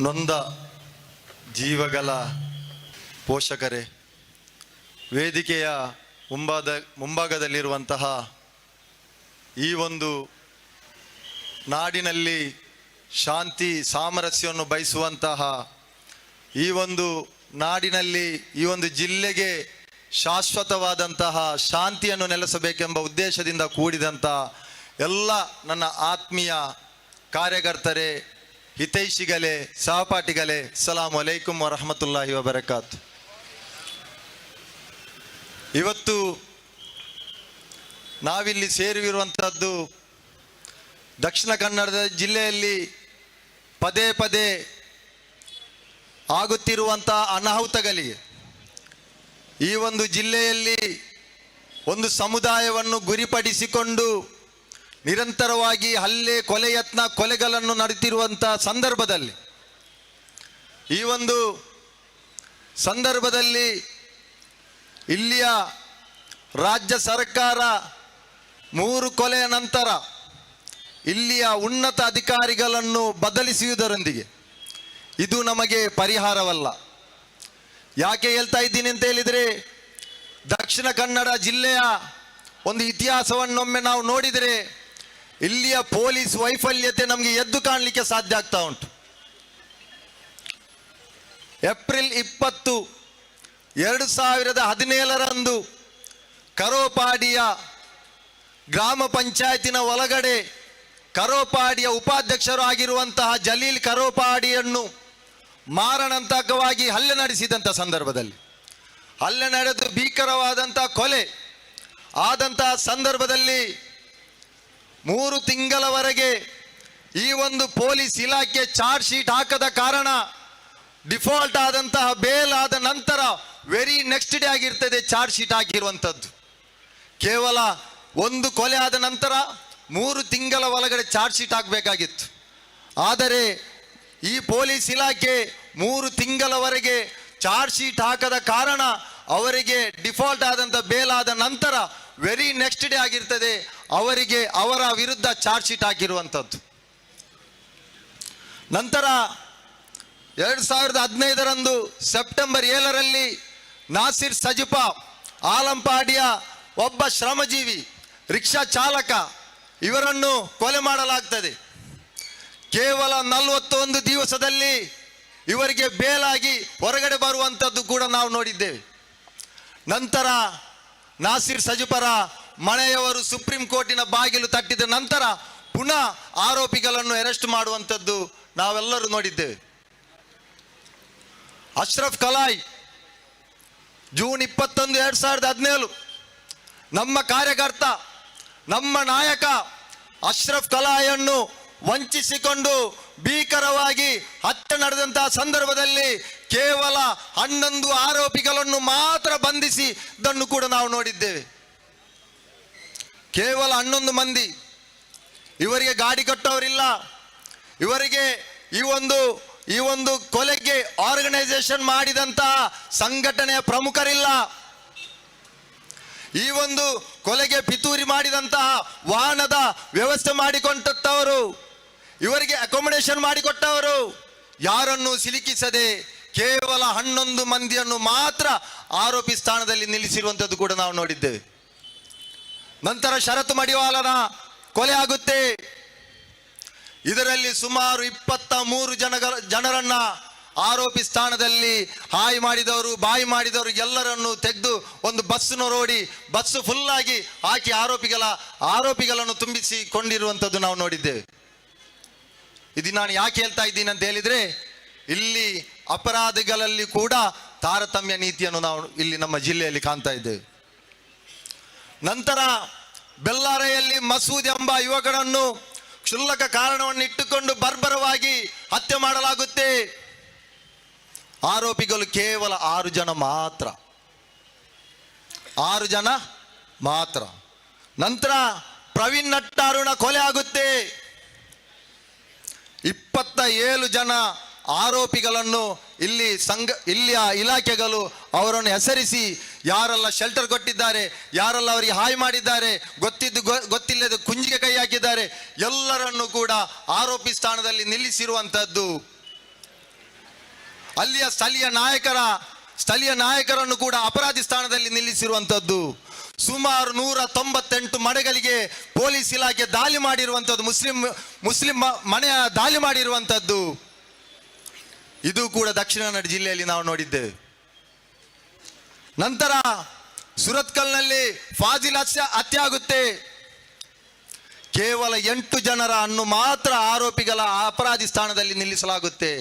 ನೊಂದ ಜೀವಗಳ ಪೋಷಕರೇ, ವೇದಿಕೆಯ ಮುಂಭಾದ ಮುಂಭಾಗದಲ್ಲಿರುವಂತಹ ಈ ಒಂದು ನಾಡಿನಲ್ಲಿ ಶಾಂತಿ ಸಾಮರಸ್ಯವನ್ನು ಬಯಸುವಂತಹ ಈ ಒಂದು ನಾಡಿನಲ್ಲಿ, ಈ ಒಂದು ಜಿಲ್ಲೆಗೆ ಶಾಶ್ವತವಾದಂತಹ ಶಾಂತಿಯನ್ನು ನೆಲೆಸಬೇಕೆಂಬ ಉದ್ದೇಶದಿಂದ ಕೂಡಿದಂಥ ಎಲ್ಲ ನನ್ನ ಆತ್ಮೀಯ ಕಾರ್ಯಕರ್ತರೇ ಹಿತೈಷಿಗಳೇ, ಸಹಪಾಠಿಗಳೇ, ಸಲಾಮ್ ಅಲೈಕುಂ ವರಹಮತುಲ್ಲಾಹಿ ವಬರಕಾತ್. ಇವತ್ತು ನಾವಿಲ್ಲಿ ಸೇರಿರುವಂಥದ್ದು ದಕ್ಷಿಣ ಕನ್ನಡದ ಜಿಲ್ಲೆಯಲ್ಲಿ ಪದೇ ಪದೇ ಆಗುತ್ತಿರುವಂಥ ಅನಾಹುತಗಳಿಗೆ ಈ ಒಂದು ಜಿಲ್ಲೆಯಲ್ಲಿ ಒಂದು ಸಮುದಾಯವನ್ನು ಗುರಿಪಡಿಸಿಕೊಂಡು ನಿರಂತರವಾಗಿ ಹಲ್ಲೆ, ಕೊಲೆ ಯತ್ನ, ಕೊಲೆಗಳನ್ನು ನಡೆತಿರುವಂಥ ಸಂದರ್ಭದಲ್ಲಿ, ಈ ಒಂದು ಸಂದರ್ಭದಲ್ಲಿ ಇಲ್ಲಿಯ ರಾಜ್ಯ ಸರ್ಕಾರ ಮೂರು ಕೊಲೆಯ ನಂತರ ಇಲ್ಲಿಯ ಉನ್ನತ ಅಧಿಕಾರಿಗಳನ್ನು ಬದಲಿಸುವುದರೊಂದಿಗೆ ಇದು ನಮಗೆ ಪರಿಹಾರವಲ್ಲ. ಯಾಕೆ ಹೇಳ್ತಾ ಇದ್ದೀನಿ ಅಂತ ಹೇಳಿದರೆ, ದಕ್ಷಿಣ ಕನ್ನಡ ಜಿಲ್ಲೆಯ ಒಂದು ಇತಿಹಾಸವನ್ನೊಮ್ಮೆ ನಾವು ನೋಡಿದರೆ ಇಲ್ಲಿಯ ಪೊಲೀಸ್ ವೈಫಲ್ಯತೆ ನಮಗೆ ಎದ್ದು ಕಾಣಲಿಕ್ಕೆ ಸಾಧ್ಯ ಆಗ್ತಾ ಉಂಟು. ಏಪ್ರಿಲ್ ಇಪ್ಪತ್ತು, ಎರಡು ಸಾವಿರದ ಹದಿನೇಳರಂದು ಕರೋಪಾಡಿಯ ಗ್ರಾಮ ಪಂಚಾಯತಿನ ಒಳಗಡೆ ಕರೋಪಾಡಿಯ ಉಪಾಧ್ಯಕ್ಷರು ಆಗಿರುವಂತಹ ಜಲೀಲ್ ಕರೋಪಾಡಿಯನ್ನು ಮಾರಣಾಂತಕವಾಗಿ ಹಲ್ಲೆ ನಡೆಸಿದಂಥ ಸಂದರ್ಭದಲ್ಲಿ. ಹಲ್ಲೆ ನಡೆದು ಭೀಕರವಾದಂಥ ಕೊಲೆ ಆದಂತಹ ಸಂದರ್ಭದಲ್ಲಿ ಮೂರು ತಿಂಗಳವರೆಗೆ ಈ ಒಂದು ಪೊಲೀಸ್ ಇಲಾಖೆ ಚಾರ್ಜ್ ಶೀಟ್ ಹಾಕದ ಕಾರಣ ಡಿಫಾಲ್ಟ್ ಆದಂತಹ ಬೇಲ್ ಆದ ನಂತರ ವೆರಿ ನೆಕ್ಸ್ಟ್ ಡೇ ಆಗಿರ್ತದೆ ಚಾರ್ಜ್ ಶೀಟ್ ಹಾಕಿರುವಂಥದ್ದು ಕೇವಲ ಒಂದು ಕೊಲೆ ಆದ ನಂತರ ಮೂರು ತಿಂಗಳ ಒಳಗಡೆ ಚಾರ್ಜ್ ಶೀಟ್ ಹಾಕಬೇಕಾಗಿತ್ತು. ಆದರೆ ಈ ಪೊಲೀಸ್ ಇಲಾಖೆ ಮೂರು ತಿಂಗಳವರೆಗೆ ಚಾರ್ಜ್ ಶೀಟ್ ಹಾಕದ ಕಾರಣ ಅವರಿಗೆ ಡಿಫಾಲ್ಟ್ ಆದಂಥ ಬೇಲ್ ಆದ ನಂತರ ವೆರಿ ನೆಕ್ಸ್ಟ್ ಡೇ ಆಗಿರ್ತದೆ ಅವರಿಗೆ ಅವರ ವಿರುದ್ಧ ಚಾರ್ಜ್ ಶೀಟ್ ಹಾಕಿರುವಂಥದ್ದು. ನಂತರ ಎರಡು ಸಾವಿರದ ಹದಿನೈದರಂದು ಸೆಪ್ಟೆಂಬರ್ ಏಳರಲ್ಲಿ ನಾಸಿರ್ ಸಜಿಪಾ ಆಲಂಪಾಡಿಯ ಒಬ್ಬ ಶ್ರಮಜೀವಿ, ರಿಕ್ಷಾ ಚಾಲಕ ಇವರನ್ನು ಕೊಲೆ ಮಾಡಲಾಗ್ತದೆ. ಕೇವಲ ನಲವತ್ತೊಂದು ದಿವಸದಲ್ಲಿ ಇವರಿಗೆ ಬೇಲಾಗಿ ಹೊರಗಡೆ ಬರುವಂಥದ್ದು ಕೂಡ ನಾವು ನೋಡಿದ್ದೇವೆ. ನಂತರ ನಾಸಿರ್ ಸಜಿಪರ ಮನೆಯವರು ಸುಪ್ರೀಂ ಕೋರ್ಟಿನ ಬಾಗಿಲು ತಟ್ಟಿದ ನಂತರ ಪುನಃ ಆರೋಪಿಗಳನ್ನು ಅರೆಸ್ಟ್ ಮಾಡುವಂಥದ್ದು ನಾವೆಲ್ಲರೂ ನೋಡಿದ್ದೇವೆ. ಅಶ್ರಫ್ ಕಲಾಯ್, ಜೂನ್ ಇಪ್ಪತ್ತೊಂದು, ಎರಡು ಸಾವಿರದ ಹದಿನೇಳು, ನಮ್ಮ ಕಾರ್ಯಕರ್ತ, ನಮ್ಮ ನಾಯಕ ಅಶ್ರಫ್ ಕಲಾಯನ್ನು ವಂಚಿಸಿಕೊಂಡು ಭೀಕರವಾಗಿ ಹತ್ಯೆ ನಡೆದಂತಹ ಸಂದರ್ಭದಲ್ಲಿ ಕೇವಲ ಹನ್ನೊಂದು ಆರೋಪಿಗಳನ್ನು ಮಾತ್ರ ಬಂಧಿಸಿ, ಇದನ್ನು ಕೂಡ ನಾವು ನೋಡಿದ್ದೇವೆ. ಕೇವಲ ಹನ್ನೊಂದು ಮಂದಿ. ಇವರಿಗೆ ಗಾಡಿ ಕಟ್ಟೋರಿಲ್ಲ ಇವರಿಗೆ ಈ ಒಂದು ಈ ಒಂದು ಕೊಲೆಗೆ ಆರ್ಗನೈಸೇಷನ್ ಮಾಡಿದಂತಹ ಸಂಘಟನೆಯ ಪ್ರಮುಖರಿಲ್ಲ. ಈ ಒಂದು ಕೊಲೆಗೆ ಪಿತೂರಿ ಮಾಡಿದಂತಹ ವಾಹನದ ವ್ಯವಸ್ಥೆ ಮಾಡಿಕೊಂಡವರು ಇವರಿಗೆ ಅಕೊಮಡೇಷನ್ ಮಾಡಿಕೊಟ್ಟವರು, ಯಾರನ್ನು ಸಿಲುಕಿಸದೆ ಕೇವಲ ಹನ್ನೊಂದು ಮಂದಿಯನ್ನು ಮಾತ್ರ ಆರೋಪಿ ಸ್ಥಾನದಲ್ಲಿ ನಿಲ್ಲಿಸಿರುವಂಥದ್ದು ಕೂಡ ನಾವು ನೋಡಿದ್ದೇವೆ. ನಂತರ ಷರತ್ತು ಮಡಿವಾಲನ ಕೊಲೆ ಆಗುತ್ತೆ. ಇದರಲ್ಲಿ ಸುಮಾರು ಇಪ್ಪತ್ತ ಮೂರು ಜನಗಳ ಜನರನ್ನ ಆರೋಪಿ ಸ್ಥಾನದಲ್ಲಿ ಹಾಯಿ ಮಾಡಿದವರು, ಬಾಯಿ ಮಾಡಿದವರು ಎಲ್ಲರನ್ನು ತೆಗೆದು ಒಂದು ಬಸ್ಸನ್ನು ರೋಡಿ ಬಸ್ಸು ಫುಲ್ ಆಗಿ ಹಾಕಿ ಆರೋಪಿಗಳ, ಆರೋಪಿಗಳನ್ನು ತುಂಬಿಸಿ ಕೊಂಡಿರುವಂಥದ್ದು ನಾವು ನೋಡಿದ್ದೇವೆ. ಇದು ನಾನು ಯಾಕೆ ಹೇಳ್ತಾ ಇದ್ದೀನಿ ಅಂತ ಹೇಳಿದ್ರೆ, ಇಲ್ಲಿ ಅಪರಾಧಿಗಳಲ್ಲಿ ಕೂಡ ತಾರತಮ್ಯ ನೀತಿಯನ್ನು ನಾವು ಇಲ್ಲಿ ನಮ್ಮ ಜಿಲ್ಲೆಯಲ್ಲಿ ಕಾಣ್ತಾ ಇದ್ದೇವೆ. ನಂತರ ಬೆಲ್ಲಾರೆಯಲ್ಲಿ ಮಸೂದ್ ಎಂಬ ಯುವಕರನ್ನು ಕ್ಷುಲ್ಲಕ ಕಾರಣವನ್ನು ಇಟ್ಟುಕೊಂಡು ಬರ್ಬರವಾಗಿ ಹತ್ಯೆ ಮಾಡಲಾಗುತ್ತೆ. ಆರೋಪಿಗಳು ಕೇವಲ ಆರು ಜನ ಮಾತ್ರ. ಆರು ಜನ ಮಾತ್ರ. ನಂತರ ಪ್ರವೀಣ್ ನಟ್ಟಾರುಣ ಕೊಲೆ ಆಗುತ್ತೆ. ಇಪ್ಪತ್ತ ಏಳು ಜನ ಆರೋಪಿಗಳನ್ನು ಇಲ್ಲಿ ಸಂಘ ಇಲ್ಲಿಯ ಇಲಾಖೆಗಳು ಅವರನ್ನು ಹೆಸರಿಸಿ ಯಾರೆಲ್ಲ ಶೆಲ್ಟರ್ ಕೊಟ್ಟಿದ್ದಾರೆ, ಯಾರೆಲ್ಲ ಅವರಿಗೆ ಹಾಯ್ ಮಾಡಿದ್ದಾರೆ, ಗೊತ್ತಿದ್ದು ಗೊತ್ತಿಲ್ಲದ ಕುಂಜಿಗೆ ಕೈ ಹಾಕಿದ್ದಾರೆ ಎಲ್ಲರನ್ನು ಕೂಡ ಆರೋಪಿ ಸ್ಥಾನದಲ್ಲಿ ನಿಲ್ಲಿಸಿರುವಂಥದ್ದು. ಅಲ್ಲಿಯ ಸ್ಥಳೀಯ ನಾಯಕರ, ಸ್ಥಳೀಯ ನಾಯಕರನ್ನು ಕೂಡ ಅಪರಾಧಿ ಸ್ಥಾನದಲ್ಲಿ ನಿಲ್ಲಿಸಿರುವಂಥದ್ದು. ಸುಮಾರು ನೂರ ತೊಂಬತ್ತೆಂಟು ಮನೆಗಳಿಗೆ ಪೊಲೀಸ್ ಇಲಾಖೆ ದಾಳಿ ಮಾಡಿರುವಂಥದ್ದು, ಮುಸ್ಲಿಂ ಮುಸ್ಲಿಂ ಮನೆಯ ದಾಳಿ ಮಾಡಿರುವಂತದ್ದು ಇದು ಕೂಡ ದಕ್ಷಿಣ ಕನ್ನಡ ಜಿಲ್ಲೆಯಲ್ಲಿ ನಾವು ನೋಡಿದ್ದೇವೆ. ನಂತರ ಸುರತ್ಕಲ್ನಲ್ಲಿ ಫಾಜಿಲ್ ಹತ್ಯೆ ಕೇವಲ ಎಂಟು ಜನರ ಅನ್ನು ಮಾತ್ರ ಆರೋಪಿಗಳ ಅಪರಾಧಿ ಸ್ಥಾನದಲ್ಲಿ ನಿಲ್ಲಿಸಲಾಗುತ್ತೆ.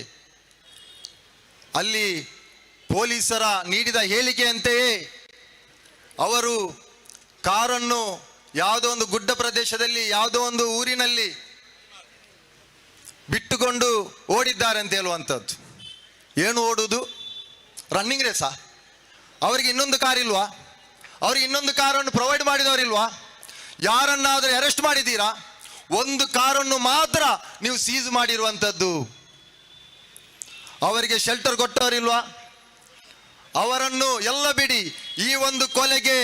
ಅಲ್ಲಿ ಪೊಲೀಸರ ನೀಡಿದ ಹೇಳಿಕೆಯಂತೆಯೇ ಅವರು ಕಾರನ್ನು ಯಾವುದೋ ಒಂದು ಗುಡ್ಡ ಪ್ರದೇಶದಲ್ಲಿ, ಯಾವುದೋ ಒಂದು ಊರಿನಲ್ಲಿ ಬಿಟ್ಟುಕೊಂಡು ಓಡಿದ್ದಾರೆ ಅಂತ ಹೇಳುವಂಥದ್ದು. ಏನು ಓಡುವುದು ರನ್ನಿಂಗ್ ರೇಸಾ ಅವರಿಗೆ ಇನ್ನೊಂದು ಕಾರ್ ಇಲ್ವಾ? ಅವ್ರಿಗೆ ಇನ್ನೊಂದು ಕಾರನ್ನು ಪ್ರೊವೈಡ್ ಮಾಡಿದವರಿಲ್ವಾ ಯಾರನ್ನಾದರೂ ಅರೆಸ್ಟ್ ಮಾಡಿದ್ದೀರಾ? ಒಂದು ಕಾರನ್ನು ಮಾತ್ರ ನೀವು ಸೀಸ್ ಮಾಡಿರುವಂಥದ್ದು. ಅವರಿಗೆ ಶೆಲ್ಟರ್ ಕೊಟ್ಟವರಿಲ್ವಾ ಅವರನ್ನು ಎಲ್ಲ ಬಿಡಿ, ಈ ಒಂದು ಕೊಲೆಗೆ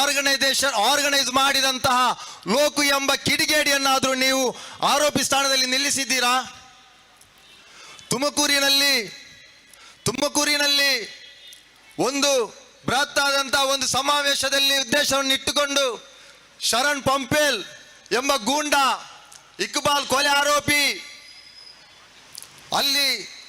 ಆರ್ಗನೈಸೇಷನ್ ಆರ್ಗನೈಸ್ ಮಾಡಿದಂತಹ ಲೋಕು ಎಂಬ ಕಿಡಿಗೇಡಿಯನ್ನಾದರೂ ನೀವು ಆರೋಪಿ ಸ್ಥಾನದಲ್ಲಿ ನಿಲ್ಲಿಸಿದ್ದೀರಾ? ತುಮಕೂರಿನಲ್ಲಿ ತುಮಕೂರಿನಲ್ಲಿ ಒಂದು ಬೃಹತ್ ಆದಂತಹ ಒಂದು ಸಮಾವೇಶದಲ್ಲಿ ಉದ್ದೇಶವನ್ನು ಇಟ್ಟುಕೊಂಡು ಶರಣ್ ಪಂಪೇಲ್ ಎಂಬ ಗೂಂಡ, ಇಕ್ಬಾಲ್ ಕೊಲೆ ಆರೋಪಿ ಅಲ್ಲಿ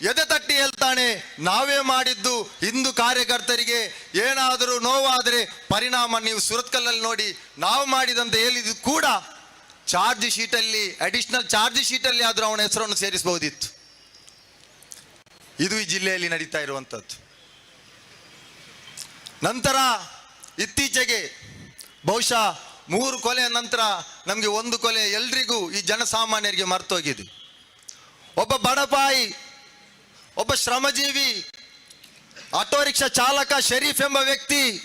ಎದೆ ತಟ್ಟಿ ಹೇಳ್ತಾನೆ, ನಾವೇ ಮಾಡಿದ್ದು ಹಿಂದೂ ಕಾರ್ಯಕರ್ತರಿಗೆ ಏನಾದರೂ ನೋವಾದರೆ ಪರಿಣಾಮ ನೀವು ಸುರತ್ಕಲ್ಲಲ್ಲಿ ನೋಡಿ, ನಾವು ಮಾಡಿದಂತ ಹೇಳಿದ್ದು ಕೂಡ ಚಾರ್ಜ್ ಶೀಟಲ್ಲಿ ಅಡಿಷನಲ್ ಚಾರ್ಜ್ ಶೀಟಲ್ಲಿ ಆದರೂ ಅವನ ಹೆಸರನ್ನು ಸೇರಿಸಬಹುದಿತ್ತು. ಇದು ಈ ಜಿಲ್ಲೆಯಲ್ಲಿ ನಡೀತಾ ಇರುವಂಥದ್ದು ನಂತರ ಇತ್ತೀಚೆಗೆ ಬಹುಶಃ ಮೂರು ಕೊಲೆಯ ನಂತರ ನಮಗೆ ಒಂದು ಕೊಲೆ ಎಲ್ರಿಗೂ ಈ ಜನಸಾಮಾನ್ಯರಿಗೆ ಮರ್ತೋಗಿದೆ. ಒಬ್ಬ ಬಡಪಾಯಿ ಒಬ್ಬ ಶ್ರಮಜೀವಿ, ಆಟೋ ರಿಕ್ಷಾ ಚಾಲಕ ಶರೀಫ್ ಎಂಬ ವ್ಯಕ್ತಿ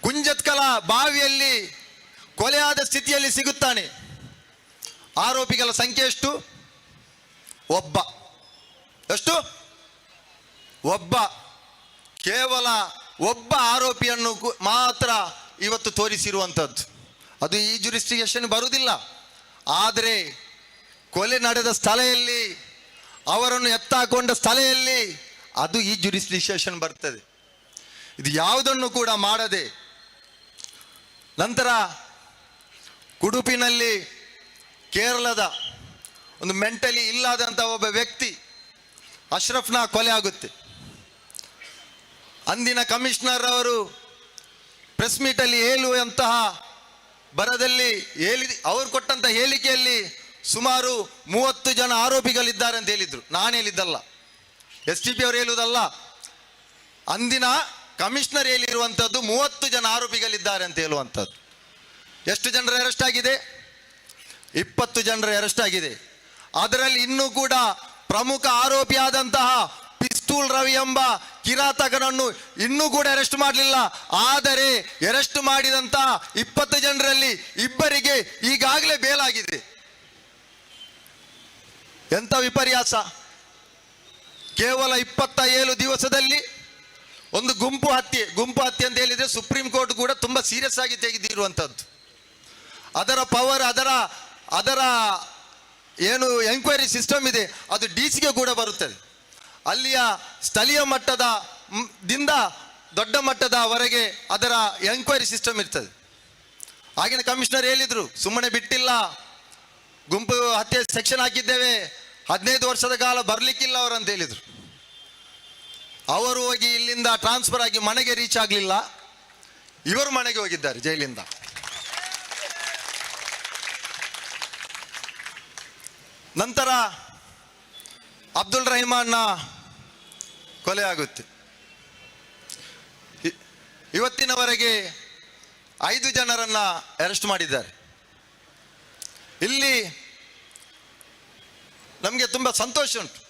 ಕುಂಜತ್ಕಲ ಬಾವಿಯಲ್ಲಿ ಕೊಲೆಯಾದ ಸ್ಥಿತಿಯಲ್ಲಿ ಸಿಗುತ್ತಾನೆ. ಆರೋಪಿಗಳ ಸಂಖ್ಯೆ ಎಷ್ಟು? ಒಬ್ಬ. ಎಷ್ಟು? ಒಬ್ಬ, ಕೇವಲ ಒಬ್ಬ ಆರೋಪಿಯನ್ನು ಮಾತ್ರ ಇವತ್ತು ತೋರಿಸಿರುವಂಥದ್ದು. ಅದು ಈ ಜುರಿಸ್ಟಿಗೇಷನ್ ಬರುವುದಿಲ್ಲ. ಆದರೆ ಕೊಲೆ ನಡೆದ ಸ್ಥಳೆಯಲ್ಲಿ ಅವರನ್ನು ಎತ್ತಾಕೊಂಡ ಸ್ಥಳೆಯಲ್ಲಿ ಅದು ಈ ಜುರಿಸ್ಟಿಗೇಷನ್ ಬರ್ತದೆ. ಇದು ಯಾವುದನ್ನು ಕೂಡ ಮಾಡದೆ, ನಂತರ ಉಡುಪಿನಲ್ಲಿ ಕೇರಳದ ಒಂದು ಮೆಂಟಲಿ ಇಲ್ಲದಂಥ ಒಬ್ಬ ವ್ಯಕ್ತಿ ಅಶ್ರಫ್ನ ಕೊಲೆ ಆಗುತ್ತೆ. ಅಂದಿನ ಕಮಿಷನರ್ ಅವರು ಪ್ರೆಸ್ ಮೀಟಲ್ಲಿ ಹೇಳುವಂತಹ ಬರದಲ್ಲಿ ಹೇಳಿ, ಅವರು ಕೊಟ್ಟಂತ ಹೇಳಿಕೆಯಲ್ಲಿ ಸುಮಾರು ಮೂವತ್ತು ಜನ ಆರೋಪಿಗಳಿದ್ದಾರೆ ಅಂತ ಹೇಳಿದ್ರು. ನಾನು ಹೇಳಿದ್ದಲ್ಲ. ಎಸ್ ಟಿ ಪಿ ಅವರು ಹೇಳುವುದಲ್ಲ. ಅಂದಿನ ಕಮಿಷನರ್ ಹೇಳಿರುವಂಥದ್ದು ಮೂವತ್ತು ಜನ ಆರೋಪಿಗಳಿದ್ದಾರೆ ಅಂತ ಹೇಳುವಂಥದ್ದು ಎಷ್ಟು ಜನರ ಅರೆಸ್ಟ್ ಆಗಿದೆ? ಇಪ್ಪತ್ತು ಜನರ ಅರೆಸ್ಟ್ ಆಗಿದೆ. ಅದರಲ್ಲಿ ಇನ್ನೂ ಕೂಡ ಪ್ರಮುಖ ಆರೋಪಿಯಾದಂತಹ ಪಿಸ್ತೂಲ್ ರವಿ ಎಂಬ ಕಿರಾತಕನನ್ನು ಇನ್ನೂ ಕೂಡ ಅರೆಸ್ಟ್ ಮಾಡಲಿಲ್ಲ. ಆದರೆ ಅರೆಸ್ಟ್ ಮಾಡಿದಂತಹ ಇಪ್ಪತ್ತು ಜನರಲ್ಲಿ ಇಬ್ಬರಿಗೆ ಈಗಾಗಲೇ ಬೇಲಾಗಿದೆ. ಎಂಥ ವಿಪರ್ಯಾಸ? ಕೇವಲ ಇಪ್ಪತ್ತ ಏಳು ದಿವಸದಲ್ಲಿ ಒಂದು ಗುಂಪು ಹತ್ಯೆ ಗುಂಪು ಹತ್ಯೆ ಅಂತ ಹೇಳಿದರೆ ಸುಪ್ರೀಂ ಕೋರ್ಟ್ ಕೂಡ ತುಂಬಾ ಸೀರಿಯಸ್ ಆಗಿ ತೆಗೆದಿರುವಂಥದ್ದು ಅದರ ಪವರ್, ಅದರ ಅದರ ಏನು ಎಂಕ್ವೈರಿ ಸಿಸ್ಟಮ್ ಇದೆ, ಅದು ಡಿ ಸಿಗೆ ಕೂಡ ಬರುತ್ತದೆ. ಅಲ್ಲಿಯ ಸ್ಥಳೀಯ ಮಟ್ಟದ ದಿಂದ ದೊಡ್ಡ ಮಟ್ಟದವರೆಗೆ ಅದರ ಎಂಕ್ವೈರಿ ಸಿಸ್ಟಮ್ ಇರ್ತದೆ. ಆಗಿನ ಕಮಿಷನರ್ ಹೇಳಿದರು, ಸುಮ್ಮನೆ ಬಿಟ್ಟಿಲ್ಲ, ಗುಂಪು ಹತ್ಯೆ ಸೆಕ್ಷನ್ ಹಾಕಿದ್ದೇವೆ, ಹದಿನೈದು ವರ್ಷದ ಕಾಲ ಬರಲಿಕ್ಕಿಲ್ಲ ಅವರು ಅಂತ ಹೇಳಿದ್ರು. ಅವರು ಹೋಗಿ ಇಲ್ಲಿಂದ ಟ್ರಾನ್ಸ್ಫರ್ ಆಗಿ ಮನೆಗೆ ರೀಚ್ ಆಗಲಿಲ್ಲ. ಇವರು ಮನೆಗೆ ಹೋಗಿದ್ದಾರೆ ಜೈಲಿಂದ. ನಂತರ ಅಬ್ದುಲ್ ರಹಿಮಾನ್ನ ಕೊಲೆ ಆಗುತ್ತೆ. ಇವತ್ತಿನವರೆಗೆ ಐದು ಜನರನ್ನ ಅರೆಸ್ಟ್ ಮಾಡಿದ್ದಾರೆ. ಇಲ್ಲಿ ನಮಗೆ ತುಂಬ ಸಂತೋಷ ಉಂಟು.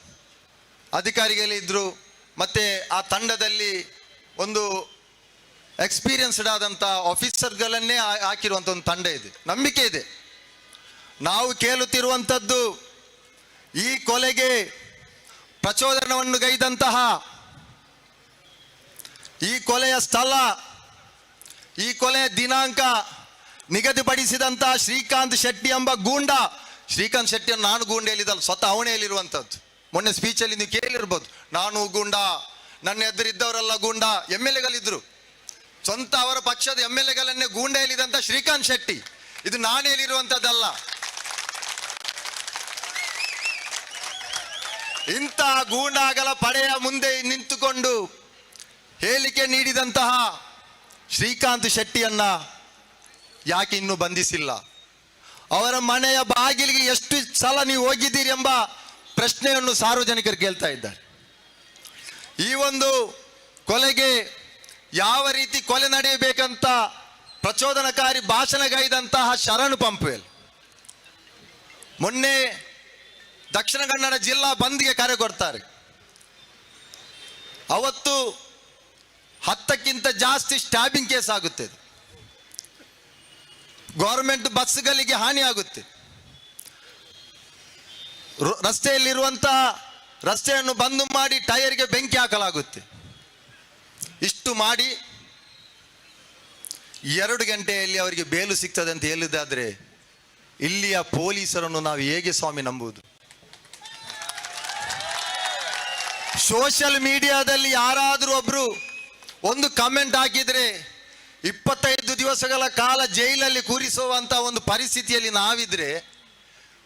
ಅಧಿಕಾರಿಗಳಿದ್ರು ಮತ್ತೆ ಆ ತಂಡದಲ್ಲಿ ಒಂದು ಎಕ್ಸ್ಪೀರಿಯನ್ಸ್ಡ್ ಆದಂಥ ಆಫೀಸರ್ಗಳನ್ನೇ ಹಾಕಿರುವಂಥ ಒಂದು ತಂಡ ಇದೆ. ನಂಬಿಕೆ ಇದೆ. ನಾವು ಕೇಳುತ್ತಿರುವಂಥದ್ದು ಈ ಕೊಲೆಗೆ ಪ್ರಚೋದನವನ್ನು ಗೈದಂತಹ ಈ ಕೊಲೆಯ ಸ್ಥಳ, ಈ ಕೊಲೆಯ ದಿನಾಂಕ ನಿಗದಿಪಡಿಸಿದಂತಹ ಶ್ರೀಕಾಂತ್ ಶೆಟ್ಟಿ ಎಂಬ ಗೂಂಡ, ಶ್ರೀಕಾಂತ್ ಶೆಟ್ಟಿಯನ್ನು ನಾನು ಗೂಂಡ ಹೇಳಿದಲ್ಲ ಸ್ವತಃ ಅವನೇ ಹೇಳಿರುವಂಥದ್ದು ಮೊನ್ನೆ ಸ್ಪೀಚಲ್ಲಿ ನೀವು ಕೇಳಿರ್ಬೋದು, ನಾನು ಗೂಂಡ, ನನ್ನ ಎದುರಿದ್ದವರೆಲ್ಲ ಗೂಂಡ ಎಂ ಎಲ್ ಎಗಳಿದ್ರು ಸ್ವಂತ ಅವರ ಪಕ್ಷದ ಎಂ ಎಲ್ ಎಗಳನ್ನೇ ಗೂಂಡ ಹೇಳಿದಂಥ ಶ್ರೀಕಾಂತ್ ಶೆಟ್ಟಿ, ಇದು ನಾನು ಹೇಳಿರುವಂತದ್ದಲ್ಲ. ಇಂಥ ಗೂಂಡಾಗಲ ಪಡೆಯ ಮುಂದೆ ನಿಂತುಕೊಂಡು ಹೇಳಿಕೆ ನೀಡಿದಂತಹ ಶ್ರೀಕಾಂತ್ ಶೆಟ್ಟಿಯನ್ನ ಯಾಕೆ ಇನ್ನೂ ಬಂಧಿಸಿಲ್ಲ? ಅವರ ಮನೆಯ ಬಾಗಿಲಿಗೆ ಎಷ್ಟು ಸಲ ನೀವು ಹೋಗಿದ್ದೀರಿ ಎಂಬ ಪ್ರಶ್ನೆಯನ್ನು ಸಾರ್ವಜನಿಕರು ಕೇಳ್ತಾ ಇದ್ದಾರೆ. ಈ ಒಂದು ಕೊಲೆಗೆ ಯಾವ ರೀತಿ ಕೊಲೆ ನಡೆಯಬೇಕಂತ ಪ್ರಚೋದನಕಾರಿ ಭಾಷಣಗೈದಂತಹ ಶರಣು ಪಂಪ್ವೇಲ್. ಮೊನ್ನೆ ದಕ್ಷಿಣ ಕನ್ನಡ ಜಿಲ್ಲಾ ಬಂದ್ಗೆ ಕರೆ ಕೊಡ್ತಾರೆ. ಅವತ್ತು ಹತ್ತಕ್ಕಿಂತ ಜಾಸ್ತಿ ಸ್ಟ್ಯಾಬಿಂಗ್ ಕೇಸ್ ಆಗುತ್ತೆ ಗೌರ್ಮೆಂಟ್ ಬಸ್ಗಳಿಗೆ ಹಾನಿ ಆಗುತ್ತೆ. ರಸ್ತೆಯಲ್ಲಿರುವಂತಹ ರಸ್ತೆಯನ್ನು ಬಂದ್ ಮಾಡಿ ಟೈರ್ಗೆ ಬೆಂಕಿ ಹಾಕಲಾಗುತ್ತೆ. ಇಷ್ಟು ಮಾಡಿ ಎರಡು ಗಂಟೆಯಲ್ಲಿ ಅವರಿಗೆ ಬೇಲು ಸಿಗ್ತದೆ ಅಂತ ಹೇಳಿದಾದ್ರೆ ಇಲ್ಲಿಯ ಪೊಲೀಸರನ್ನು ನಾವು ಹೇಗೆ ಸ್ವಾಮಿ ನಂಬುವುದು? ಸೋಷಿಯಲ್ ಮೀಡಿಯಾದಲ್ಲಿ ಯಾರಾದರೂ ಒಬ್ರು ಒಂದು ಕಮೆಂಟ್ ಹಾಕಿದ್ರೆ ಇಪ್ಪತ್ತೈದು ದಿವಸಗಳ ಕಾಲ ಜೈಲಲ್ಲಿ ಕೂರಿಸುವಂತ ಒಂದು ಪರಿಸ್ಥಿತಿಯಲ್ಲಿ ನಾವಿದ್ರೆ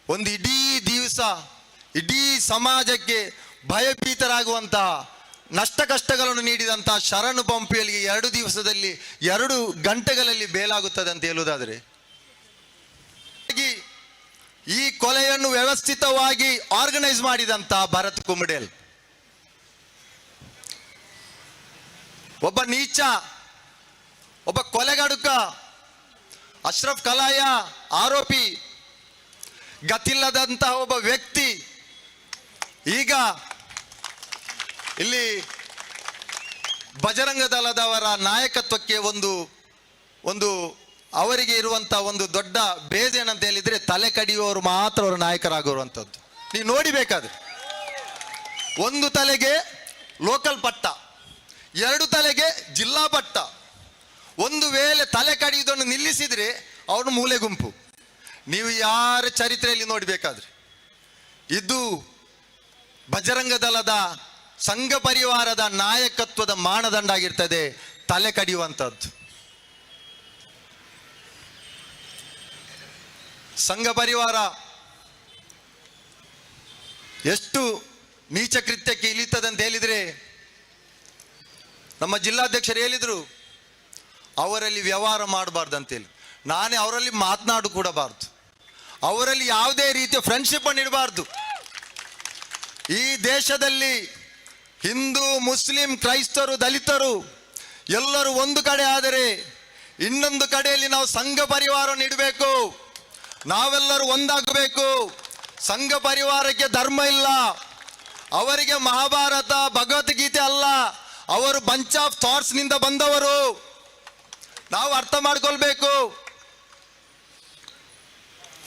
ಒಂದು ಇಡೀ ದಿವಸ, ಇಡೀ ಸಮಾಜಕ್ಕೆ ಭಯಭೀತರಾಗುವಂತಹ ನಷ್ಟ ಕಷ್ಟಗಳನ್ನು ನೀಡಿದಂತಹ ಶರಣು ಪಂಪಿಯಲ್ಲಿ ಎರಡು ದಿವಸದಲ್ಲಿ ಎರಡು ಗಂಟೆಗಳಲ್ಲಿ ಬೇಲಾಗುತ್ತದೆ ಅಂತ ಹೇಳುವುದಾದರೆ. ಈ ಕೊಲೆಯನ್ನು ವ್ಯವಸ್ಥಿತವಾಗಿ ಆರ್ಗನೈಸ್ ಮಾಡಿದಂತಹ ಭರತ್ ಕುಮಡೇಲ್ ಒಬ್ಬ ನೀಚ, ಒಬ್ಬ ಕೊಲೆಗಡುಕ ಅಶ್ರಫ್ ಕಲಾಯ ಆರೋಪಿ, ಗತಿಲ್ಲದಂತಹ ಒಬ್ಬ ವ್ಯಕ್ತಿ. ಈಗ ಇಲ್ಲಿ ಬಜರಂಗ ದಳದವರ ನಾಯಕತ್ವಕ್ಕೆ ಒಂದು ಒಂದು ಅವರಿಗೆ ಇರುವಂತ ಒಂದು ದೊಡ್ಡ ಬೇಜೇನಂತ ಹೇಳಿದ್ರೆ ತಲೆ ಕಡಿಯುವವರು ಮಾತ್ರ ಅವರು ನಾಯಕರಾಗಿರುವಂಥದ್ದು ನೀವು ನೋಡಿಬೇಕಾದ್ರೆ ಒಂದು ತಲೆಗೆ ಲೋಕಲ್ ಪಟ್ಟ. ಎರಡು ತಲೆಗೆ ಜಿಲ್ಲಾ ಪಟ್ಟ. ಒಂದು ವೇಳೆ ತಲೆ ಕಡಿಯುವುದನ್ನು ನಿಲ್ಲಿಸಿದರೆ ಅವನು ಮೂಲೆ ಗುಂಪು. ನೀವು ಯಾರ ಚರಿತ್ರೆಯಲ್ಲಿ ನೋಡಬೇಕಾದ್ರೆ? ಇದು ಬಜರಂಗ ದಳದ ಸಂಘ ಪರಿವಾರದ ನಾಯಕತ್ವದ ಮಾನದಂಡ ಆಗಿರ್ತದೆ, ತಲೆ ಕಡಿಯುವಂಥದ್ದು. ಸಂಘ ಪರಿವಾರ ಎಷ್ಟು ನೀಚ ಕೃತ್ಯಕ್ಕೆ ಇಳಿತದೆ ಹೇಳಿದರೆ ಹೇಳಿದ್ರೆ ನಮ್ಮ ಜಿಲ್ಲಾಧ್ಯಕ್ಷರು ಹೇಳಿದರು, ಅವರಲ್ಲಿ ವ್ಯವಹಾರ ಮಾಡಬಾರ್ದು ಅಂತೇಳಿ ನಾನೇ ಅವರಲ್ಲಿ ಮಾತನಾಡು ಕೂಡಬಾರ್ದು. ಅವರಲ್ಲಿ ಯಾವುದೇ ರೀತಿಯ ಫ್ರೆಂಡ್ಶಿಪ್ ಅನ್ನು ಇಡಬಾರ್ದು. ಈ ದೇಶದಲ್ಲಿ ಹಿಂದೂ, ಮುಸ್ಲಿಂ, ಕ್ರೈಸ್ತರು, ದಲಿತರು ಎಲ್ಲರೂ ಒಂದು ಕಡೆ ಆದರೆ ಇನ್ನೊಂದು ಕಡೆಯಲ್ಲಿ ನಾವು ಸಂಘ ಪರಿವಾರವನ್ನು ಇಡಬೇಕು. ನಾವೆಲ್ಲರೂ ಒಂದಾಗಬೇಕು. ಸಂಘ ಪರಿವಾರಕ್ಕೆ ಧರ್ಮ ಇಲ್ಲ. ಅವರಿಗೆ ಮಹಾಭಾರತ, ಭಗವದ್ಗೀತೆ ಅಲ್ಲ. ಅವರು ಬಂಚ್ ಆಫ್ ಥಾಟ್ಸ್ನಿಂದ ಬಂದವರು. ನಾವು ಅರ್ಥ ಮಾಡ್ಕೊಳ್ಬೇಕು.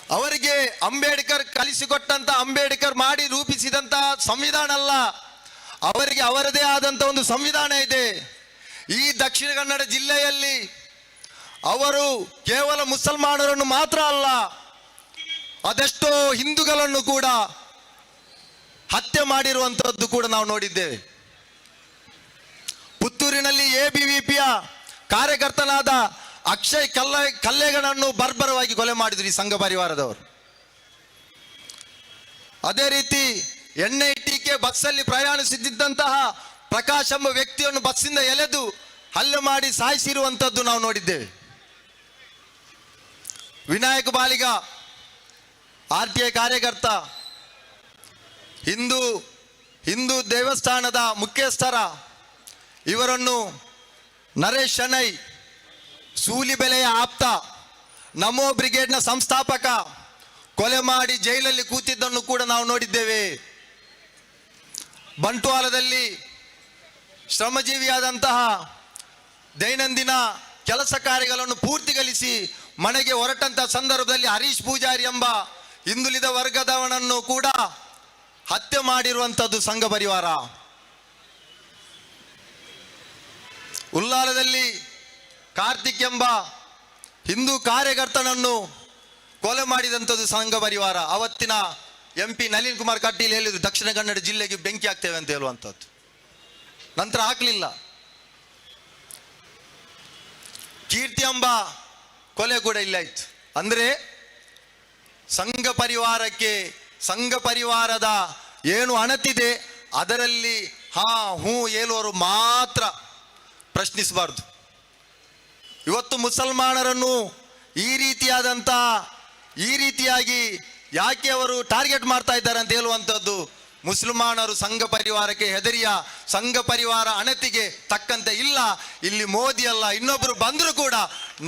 ಅವರಿಗೆ ಅಂಬೇಡ್ಕರ್ ಕಲಿಸಿಕೊಟ್ಟಂತ, ಅಂಬೇಡ್ಕರ್ ಮಾಡಿ ರೂಪಿಸಿದಂತ ಸಂವಿಧಾನ ಅಲ್ಲ. ಅವರಿಗೆ ಅವರದೇ ಆದಂತ ಒಂದು ಸಂವಿಧಾನ ಇದೆ. ಈ ದಕ್ಷಿಣ ಕನ್ನಡ ಜಿಲ್ಲೆಯಲ್ಲಿ ಅವರು ಕೇವಲ ಮುಸಲ್ಮಾನರನ್ನು ಮಾತ್ರ ಅಲ್ಲ, ಅದೆಷ್ಟೋ ಹಿಂದೂಗಳನ್ನು ಕೂಡ ಹತ್ಯೆ ಮಾಡಿರುವಂಥದ್ದು ಕೂಡ ನಾವು ನೋಡಿದ್ದೇವೆ. ಪುತ್ತೂರಿನಲ್ಲಿ ಎ ಬಿವಿಪಿಯ ಕಾರ್ಯಕರ್ತನಾದ ಅಕ್ಷಯ್ ಕಲ್ಲ, ಕಲ್ಲೆಗಳನ್ನು ಬರ್ಬರವಾಗಿ ಕೊಲೆ ಮಾಡಿದ್ರು ಈ ಸಂಘ ಪರಿವಾರದವರು. ಅದೇ ರೀತಿ ಎನ್ ಐ ಬಸ್ ಬಸ್ಸಲ್ಲಿ ಪ್ರಯಾಣಿಸುತ್ತಿದ್ದಂತಹ ಪ್ರಕಾಶ್ ಎಂಬ ವ್ಯಕ್ತಿಯನ್ನು ಬಸ್ಸಿಂದ ಎಳೆದು ಹಲ್ಲೆ ಮಾಡಿ ಸಾಯಿಸಿರುವಂತದ್ದು ನಾವು ನೋಡಿದ್ದೇವೆ. ವಿನಾಯಕ ಬಾಲಿಗ, ಆರ್ ಟಿ ಕಾರ್ಯಕರ್ತ, ಹಿಂದೂ ಹಿಂದೂ ದೇವಸ್ಥಾನದ ಮುಖ್ಯಸ್ಥರ ಇವರನ್ನು ನರೇಶ್ ಶೆಣೈ ಸೂಲಿಬೆಲೆಯ ಆಪ್ತ, ನಮೋ ಬ್ರಿಗೇಡ್ನ ಸಂಸ್ಥಾಪಕ ಕೊಲೆ ಮಾಡಿ ಜೈಲಲ್ಲಿ ಕೂತಿದ್ದನ್ನು ಕೂಡ ನಾವು ನೋಡಿದ್ದೇವೆ. ಬಂಟ್ವಾಲದಲ್ಲಿ ಶ್ರಮಜೀವಿಯಾದಂತಹ ದೈನಂದಿನ ಕೆಲಸ ಕಾರ್ಯಗಳನ್ನು ಪೂರ್ತಿಗೊಳಿಸಿ ಮನೆಗೆ ಹೊರಟಂತಹ ಸಂದರ್ಭದಲ್ಲಿ ಹರೀಶ್ ಪೂಜಾರಿ ಎಂಬ ಹಿಂದುಳಿದ ವರ್ಗದವನನ್ನು ಕೂಡ ಹತ್ಯೆ ಮಾಡಿರುವಂಥದ್ದು ಸಂಘ ಪರಿವಾರ. ಉಲ್ಲಾಲದಲ್ಲಿ ಕಾರ್ತಿಕ್ ಎಂಬ ಹಿಂದೂ ಕಾರ್ಯಕರ್ತನನ್ನು ಕೊಲೆ ಮಾಡಿದಂಥದ್ದು ಸಂಘ ಪರಿವಾರ. ಅವತ್ತಿನ ಎಂ ಪಿ ನಳಿನ್ ಕುಮಾರ್ ಕಟೀಲ್ ಹೇಳಿದ್ರು, ದಕ್ಷಿಣ ಕನ್ನಡ ಜಿಲ್ಲೆಗೆ ಬೆಂಕಿ ಆಗ್ತೇವೆ ಅಂತ ಹೇಳುವಂಥದ್ದು. ನಂತರ ಹಾಕ್ಲಿಲ್ಲ. ಕೀರ್ತಿ ಎಂಬ ಕೊಲೆ ಕೂಡ ಇಲ್ಲಾಯ್ತು ಅಂದರೆ ಸಂಘ ಪರಿವಾರಕ್ಕೆ, ಸಂಘ ಪರಿವಾರದ ಏನು ಅಣತಿದೆ, ಅದರಲ್ಲಿ ಹಾ, ಹೂ ಹೇಳುವರು ಮಾತ್ರ ಪ್ರಶ್ನಿಸಬಾರ್ದು. ಇವತ್ತು ಮುಸಲ್ಮಾನರನ್ನು ಈ ರೀತಿಯಾದಂಥ ಈ ರೀತಿಯಾಗಿ ಯಾಕೆ ಅವರು ಟಾರ್ಗೆಟ್ ಮಾಡ್ತಾ ಇದ್ದಾರೆ ಅಂತ ಹೇಳುವಂಥದ್ದು ಮುಸಲ್ಮಾನರು ಸಂಘ ಪರಿವಾರಕ್ಕೆ ಹೆದರಿಯ, ಸಂಘ ಪರಿವಾರ ಅಣತಿಗೆ ತಕ್ಕಂತೆ ಇಲ್ಲ. ಇಲ್ಲಿ ಮೋದಿ ಅಲ್ಲ ಇನ್ನೊಬ್ಬರು ಬಂದರೂ ಕೂಡ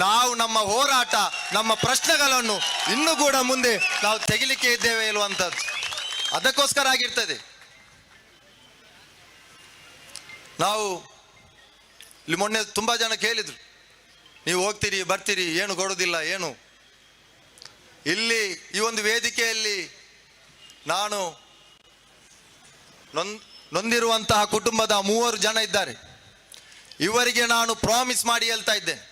ನಾವು ನಮ್ಮ ಹೋರಾಟ, ನಮ್ಮ ಪ್ರಶ್ನೆಗಳನ್ನು ಇನ್ನೂ ಕೂಡ ಮುಂದೆ ನಾವು ತೆಗಿಲಿಕ್ಕೆ ಇದ್ದೇವೆ ಇಲ್ಲುವಂಥದ್ದು ಅದಕ್ಕೋಸ್ಕರ ಆಗಿರ್ತದೆ. ನಾವು ಇಲ್ಲಿ ಮೊನ್ನೆ ತುಂಬ ಜನ ಕೇಳಿದರು, ನೀವು ಹೋಗ್ತೀರಿ, ಬರ್ತೀರಿ, ಏನು ಕೊಡೋದಿಲ್ಲ, ಏನು? ಇಲ್ಲಿ ಈ ಒಂದು ವೇದಿಕೆಯಲ್ಲಿ ನಾನು ನೊಂದ್ ನೊಂದಿರುವಂತಹ ಕುಟುಂಬದ ಮೂವರು ಜನ ಇದ್ದಾರೆ. ಇವರಿಗೆ ನಾನು ಪ್ರಾಮಿಸ್ ಮಾಡಿ ಹೇಳ್ತಾ ಇದ್ದೇನೆ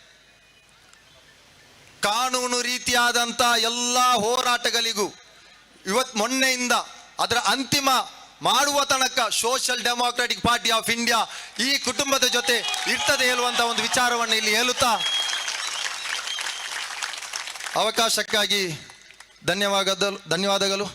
ಕಾನೂನು ರೀತಿಯಾದಂಥ ಎಲ್ಲ ಹೋರಾಟಗಳಿಗೂ ಇವತ್ತು ಮೊನ್ನೆಯಿಂದ ಅದರ ಅಂತಿಮ ಮಾಡುವ ತನಕ social democratic party of India ಈ ಕುಟುಂಬದ ಜೊತೆ ಇರ್ತದೆ ಹೇಳುವಂತ ಒಂದು ವಿಚಾರವನ್ನು ಇಲ್ಲಿ ಹೇಳುತ್ತಾ ಅವಕಾಶಕ್ಕಾಗಿ ಧನ್ಯವಾದ ಧನ್ಯವಾದಗಳು.